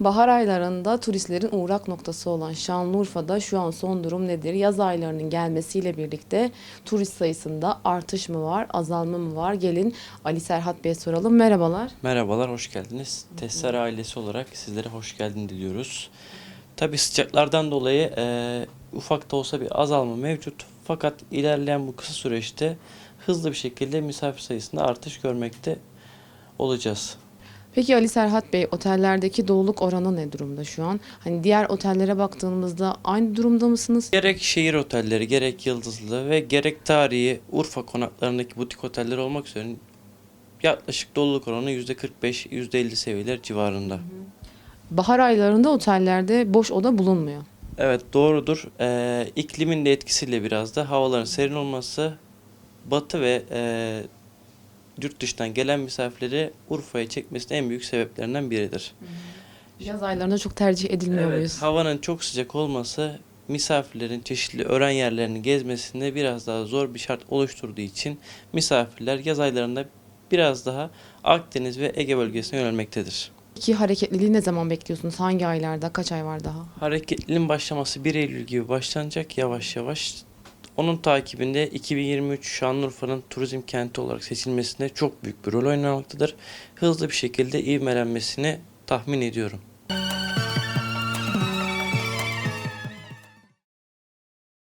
Bahar aylarında turistlerin uğrak noktası olan Şanlıurfa'da şu an son durum nedir? Yaz aylarının gelmesiyle birlikte turist sayısında artış mı var, azalma mı var? Gelin Ali Serhat Bey'e soralım. Merhabalar. Merhabalar, hoş geldiniz. Tesser ailesi olarak sizlere hoş geldin diliyoruz. Tabii sıcaklardan dolayı e, ufak da olsa bir azalma mevcut. Fakat ilerleyen bu kısa süreçte hızlı bir şekilde misafir sayısında artış görmekte olacağız. Peki Ali Serhat Bey, otellerdeki doluluk oranı ne durumda şu an? Hani diğer otellere baktığımızda aynı durumda mısınız? Gerek şehir otelleri, gerek yıldızlı ve gerek tarihi Urfa konaklarındaki butik oteller olmak üzere yaklaşık doluluk oranı %45, %50 seviyeler civarında. Bahar aylarında otellerde boş oda bulunmuyor. Evet doğrudur. Ee, iklimin de etkisiyle biraz da havaların serin olması batı ve e, yurt dışından gelen misafirleri Urfa'ya çekmesinin en büyük sebeplerinden biridir. Yaz aylarında çok tercih edilmiyor Evet, muyuz? havanın çok sıcak olması misafirlerin çeşitli öğren yerlerini gezmesinde biraz daha zor bir şart oluşturduğu için misafirler yaz aylarında biraz daha Akdeniz ve Ege bölgesine yönelmektedir. Peki hareketliliği ne zaman bekliyorsunuz? Hangi aylarda? Kaç ay var daha? Hareketliliğin başlaması 1 Eylül gibi başlanacak yavaş yavaş. Onun takibinde 2023 Şanlıurfa'nın turizm kenti olarak seçilmesinde çok büyük bir rol oynamaktadır. Hızlı bir şekilde ivmelenmesini tahmin ediyorum.